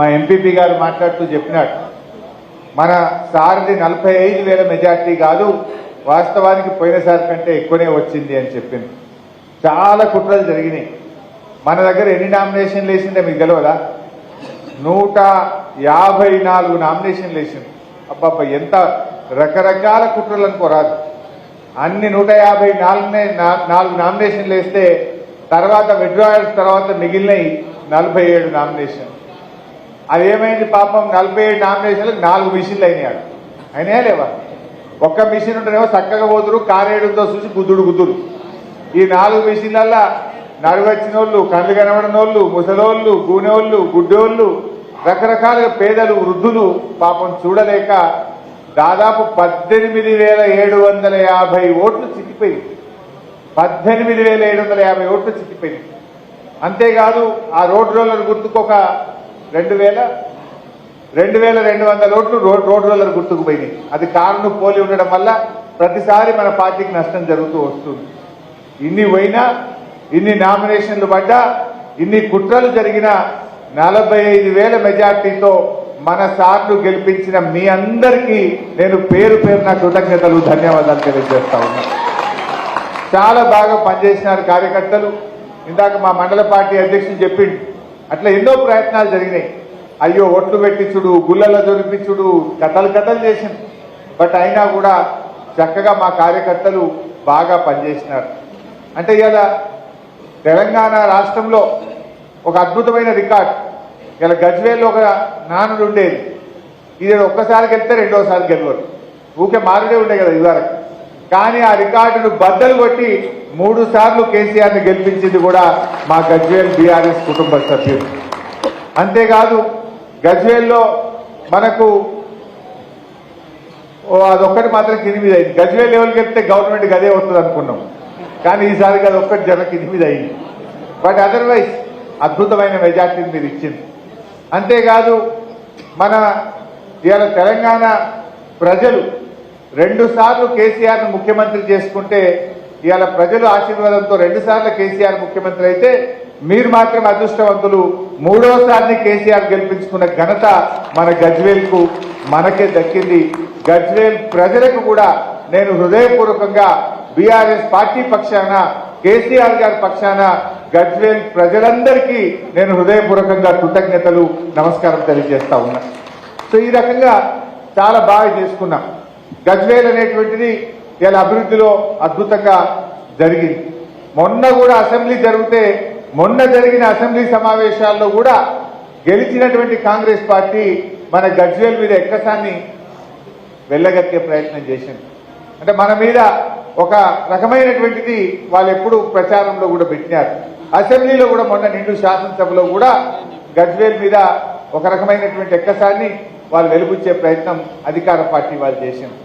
మా ఎంపీపీ గారు మాట్లాడుతూ చెప్పినాడు. మన సార్ది నలభై ఐదు వేల మెజార్టీ కాదు వాస్తవానికి పోయినసారి కంటే ఎక్కువనే వచ్చింది అని చెప్పింది. చాలా కుట్రలు జరిగినాయి. మన దగ్గర ఎన్ని నామినేషన్లు వేసిందే మీకు తెలియదా నూట యాభై నాలుగు నామినేషన్లు వేసింది. అబ్బాబ్బా ఎంత రకరకాల కుట్రలు అనుకోరాదు అన్ని నూట యాభై నాలుగునే నా- నాలుగు నామినేషన్లు వేస్తే తర్వాత విడ్రాయల్స్ తర్వాత మిగిలినవి నలభై ఏడు నామినేషన్ అది ఏమైంది పాపం నలభై ఏడు నామినేషన్లకు నాలుగు మిషన్లు అయినాడు అయినా లేవా? ఒక్క మిషన్ ఉంటేనేమో చక్కగా పోతురు కారేడుతో చూసి గుద్దుడు గుద్దుడు. ఈ నాలుగు మిషన్లల్లా నడువచ్చిన వాళ్ళు కళ్ళు కనబడిన వాళ్ళు ముసలోళ్ళు గూనెోళ్ళు గుడ్డోళ్ళు రకరకాలుగా పేదలు వృద్ధులు పాపం చూడలేక దాదాపు పద్దెనిమిది వేల ఏడు వందల యాభై ఓట్లు చిక్కిపోయింది పద్దెనిమిది వేల ఏడు వందల యాభై ఓట్లు చిక్కిపోయింది అంతేకాదు ఆ రోడ్ రోలర్ గుర్తుకొక రెండు వేల రెండు వేల రెండు వందల ఓట్లు రోడ్ రోడ్ రోలర్ గుర్తుకు పోయినాయి. అది కారును పోలి ఉండడం వల్ల ప్రతిసారి మన పార్టీకి నష్టం జరుగుతూ వస్తుంది. ఇన్ని పోయినా ఇన్ని నామినేషన్లు పడ్డా ఇన్ని కుట్రలు జరిగిన నలభై ఐదు వేల మెజార్టీతో మన సార్లు గెలిపించిన మీ అందరికీ నేను పేరు పేరున కృతజ్ఞతలు ధన్యవాదాలు తెలియజేస్తా ఉన్నా. చాలా బాగా పనిచేసినారు కార్యకర్తలు. ఇందాక మా మండల పార్టీ అధ్యక్షుడు చెప్పిండు అట్లా ఎన్నో ప్రయత్నాలు జరిగినాయి. అయ్యో ఒట్లు పెట్టించుడు గుళ్ళలో దొరికించుడు కథలు కథలు చేసింది. బట్ అయినా కూడా చక్కగా మా కార్యకర్తలు బాగా పనిచేసినారు. అంటే ఇలా తెలంగాణ రాష్ట్రంలో ఒక అద్భుతమైన రికార్డ్. ఇలా గజ్వేల్లో ఒక నానుడు ఉండేది. ఇది ఒక్కసారి గెలిస్తే రెండోసారి గెలవరు. ఊకే మారుడే ఉండే కదా ఇదివరకు. కానీ ఆ రికార్డును బద్దలు కొట్టి మూడు సార్లు కేసీఆర్ని గెలిపించింది కూడా మా గజ్వేల్ బీఆర్ఎస్ కుటుంబ సభ్యులు. అంతేకాదు గజ్వేల్లో మనకు అదొక్కటి మాత్రం కింది మీద అయింది గజ్వేల్ లెవెల్కి వెళ్తే గవర్నమెంట్ గదే వస్తుంది అనుకున్నాం. కానీ ఈసారి అది ఒక్కటి జన కింది మీద అయింది బట్ అదర్వైజ్ అద్భుతమైన మెజార్టీని మీరు ఇచ్చింది. అంతేకాదు మన ఇవాళ తెలంగాణ ప్రజలు రెండు సార్లు కేసీఆర్ ముఖ్యమంత్రి చేసుకుంటే ఇవాళ ప్రజల ఆశీర్వాదంతో రెండు సార్లు కేసీఆర్ ముఖ్యమంత్రి అయితే మీరు మాత్రం అదృష్టవంతులు. మూడోసారిని కేసీఆర్ గెలిపించుకున్న ఘనత మన గజ్వేల్కు మనకే దక్కింది. గజ్వేల్ ప్రజలకు కూడా నేను హృదయపూర్వకంగా బీఆర్ఎస్ పార్టీ పక్షాన కేసీఆర్ గారి పక్షాన గజ్వేల్ ప్రజలందరికీ నేను హృదయపూర్వకంగా కృతజ్ఞతలు నమస్కారం తెలియజేస్తా ఉన్నా. సో ఈ రకంగా చాలా బాగా చేసుకున్నాం. గజ్వేల్ అనేటువంటిది ఇలా అభివృద్ధిలో అద్భుతంగా జరిగింది. మొన్న కూడా అసెంబ్లీ జరిగితే మొన్న జరిగిన అసెంబ్లీ సమావేశాల్లో కూడా గెలిచినటువంటి కాంగ్రెస్ పార్టీ మన గజ్వేల్ మీద ఎక్కసాన్ని వెళ్ళగక్కే ప్రయత్నం చేసింది. అంటే మన మీద ఒక రకమైనటువంటిది వాళ్ళు ఎప్పుడు ప్రచారంలో కూడా పెట్టినారు. అసెంబ్లీలో కూడా మొన్న నిండు శాసనసభలో కూడా గజ్వేల్ మీద ఒక రకమైనటువంటి ఎక్కసాన్ని వాళ్ళు వెలుగుచ్చే ప్రయత్నం అధికార పార్టీ వాళ్ళు చేసింది.